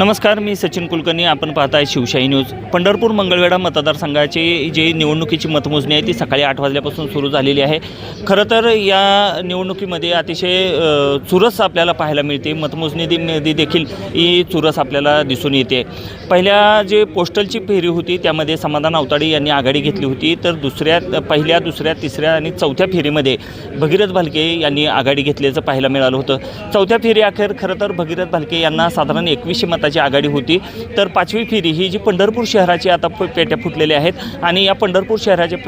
नमस्कार मी सचिन कुलकर्णी. आपण पाहताय शिवशाही न्यूज. पंढरपूर मंगळवेढा मतदारसंघाची जी निवडणुकीची मतमोजणी आहे ती सकाळी आठ वाजल्यापासून सुरू झालेली आहे. खरं तर या निवडणुकीमध्ये अतिशय चुरस आपल्याला पाहायला मिळते. मतमोजणी दे- देखील ही चुरस आपल्याला दिसून येते. पहिल्या जे पोस्टलची फेरी होती त्यामध्ये समाधान अवताडे यांनी आघाडी घेतली होती. तर दुसऱ्या पहिल्या दुसऱ्या तिसऱ्या आणि चौथ्या फेरीमध्ये भगीरथ भालके यांनी आघाडी घेतल्याचं पाहायला मिळालं होतं. चौथ्या फेरी अखेर खरं तर भगीरथ भालके यांना साधारण एकवीसशे मताची आघाडी होती. तर पाचवी फेरी ही जी पंढरपूर शहराची आता प- पेट्या फुटलेल्या आहेत आणि या पंढरपूर शहराच्या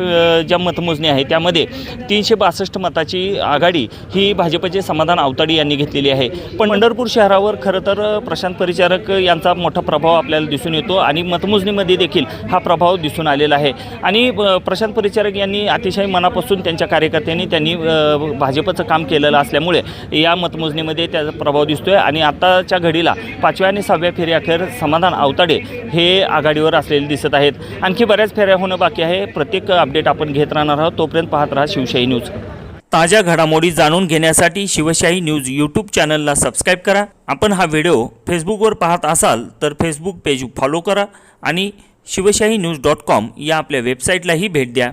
ज्या मतमोजणी आहे त्यामध्ये तीनशे बासष्ट मताची आघाडी ही भाजपचे समाधान आवताडी यांनी घेतलेली आहे. पण पंढरपूर शहरावर खरं तर प्रशांत परिचारक यांचा मोठा प्रभाव आपल्याला दिसून येतो आणि मतमोजणीमध्ये देखील हा प्रभाव दिसून आलेला आहे. आणि प्रशांत परिचारक यांनी अतिशय मनापासून त्यांच्या कार्यकर्त्यांनी त्यांनी भाजपचं काम केलेलं असल्यामुळे या मतमोजणीमध्ये त्याचा प्रभाव दिसतोय. आणि आताच्या घडीला पाचव्या आणि सहाव्या फेरी अखेर समाधान आवताडे हे आघाडीवर असलेले दिसत आहेत. आणखी बऱ्याच फेऱ्या होणं बाकी आहे. प्रत्येक अपडेट आपण घेत राहणार आहोत. तोपर्यंत पाहत राहा शिवशाही न्यूज. ताज्या घडामोडी जाणून घेण्यासाठी शिवशाही न्यूज यूट्यूब चॅनलला सबस्क्राईब करा. आपण हा व्हिडिओ फेसबुकवर पाहत असाल तर फेसबुक पेज फॉलो करा आणि शिवशाही न्यूज डॉट कॉम या आपल्या वेबसाईटलाही भेट द्या.